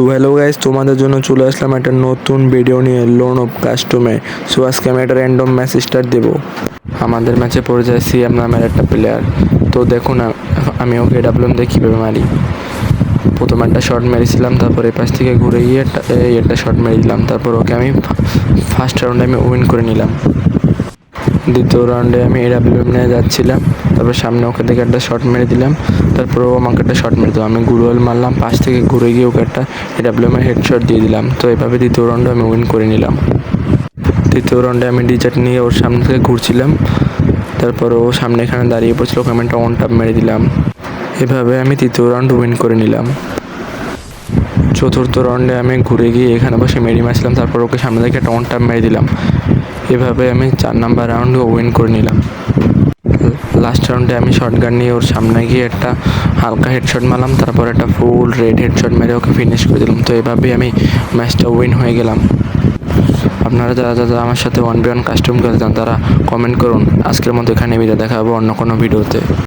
So hello guys, তোমাদের জন্য চলে আসলাম একটা নতুন ভিডিও নিয়ে লোন অফ কাস্টমে সো আজকে আমি একটা র্যান্ডম ম্যাচ স্টার্ট দেবো। আমাদের ম্যাচে পড়ে যায় সিএম নামের একটা প্লেয়ার তো দেখুন আমি ওকে ডাবলুম দিয়ে কীভাবে মারি? প্রথম একটা শট মেরেছিলাম, তারপর এই পাশ থেকে ঘুরে গিয়ে একটা শট মেরে দিলাম তারপর ওকে আমি ফার্স্ট রাউন্ডে আমি উইন করে নিলাম। দ্বিতীয় রাউন্ডে আমি এডাব্লিউএম নিয়ে যাচ্ছিলাম। তারপর সামনে ওকে থেকে একটা শট মেরে দিলাম। তারপর ও আমাকে একটা শট মেরে দিল। আমি গুলোয়াল মারলাম। পাশ থেকে ঘুরে গিয়ে ওকে একটা এডাব্লিউএম এর হেডশট দিয়ে দিলাম। তো এভাবে দ্বিতীয় রাউন্ডে আমি উইন করে নিলাম। তৃতীয় রাউন্ডে আমি ডিজার্ট নিয়ে ওর সামনে থেকে ঘুরছিলাম। তারপর ও সামনে এখানে দাঁড়িয়ে পড়ছিল। ওকে আমি একটা ওয়ান টাপ মেরে দিলাম। এভাবে আমি তৃতীয় রাউন্ড উইন করে নিলাম। চতুর্থ রাউন্ডে আমি ঘুরে গিয়ে এখানে বসে মেরি মারছিলাম তারপর ওকে সামনে থেকে একটা ওয়ান টাপ মেরে দিলাম। এভাবে আমি চার নাম্বার রাউন্ড উইন করে নিলাম। লাস্ট রাউন্ডে আমি শর্ট গান নিয়ে ওর সামনে গিয়ে একটা হালকা হেডশট মারলাম, তারপর একটা ফুল রেড হেডশট মেরে ওকে ফিনিশ করে দিলাম। তো এভাবেই আমি ম্যাচটা উইন হয়ে গেলাম। আপনারা যারা যারা আমার সাথে ওয়ান বি ওয়ান কাস্টম খেলতেন তারা কমেন্ট করুন। আজকের মতো এখানে বিদায় দেখাবো অন্য কোনো ভিডিওতে